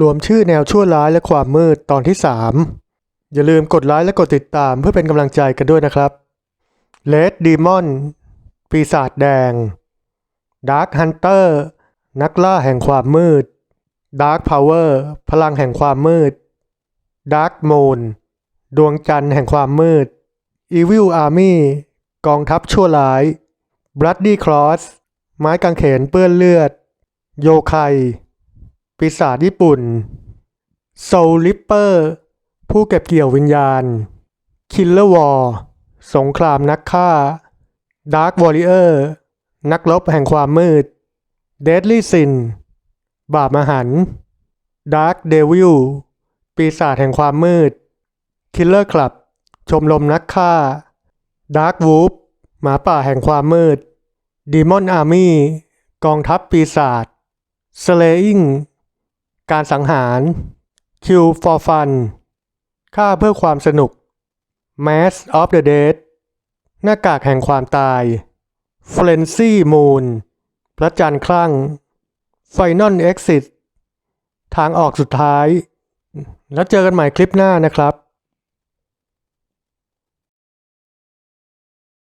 รวมชื่อแนวชั่วร้ายและความมืดตอนที่ 3 อย่าลืมกดไลค์และกดติดตามเพื่อเป็นกำลังใจกันด้วยนะครับ Red Demon ปีศาจแดง Dark Hunter นักล่าแห่งความมืด Dark Power พลังแห่งความมืด Dark Moon ดวงจันทร์แห่งความมืด Evil Army กองทัพชั่วร้าย Bloody Cross ไม้กางเขนเปื้อนเลือด โยไค ปีศาจญี่ปุ่น Soul Ripper ผู้เก็บเกี่ยววิญญาณ Killer War สงครามนักฆ่า Dark Warrior นักรบแห่งความมืด Deadly Sin บาปมหัน Dark Devil ปีศาจแห่งความมืด Killer Club ชมรมนักฆ่า Dark Wolf หมาป่าแห่งความมืด Demon Army กองทัพปีศาจ Slaying การสังหาร Kill for Fun ฆ่าเพื่อความสนุก Mask of the Dead หน้ากากแห่งความตาย Frenzy Moon พระจันทร์คลั่ง Final Exit ทางออกสุดท้าย แล้วเจอกันใหม่คลิปหน้านะครับ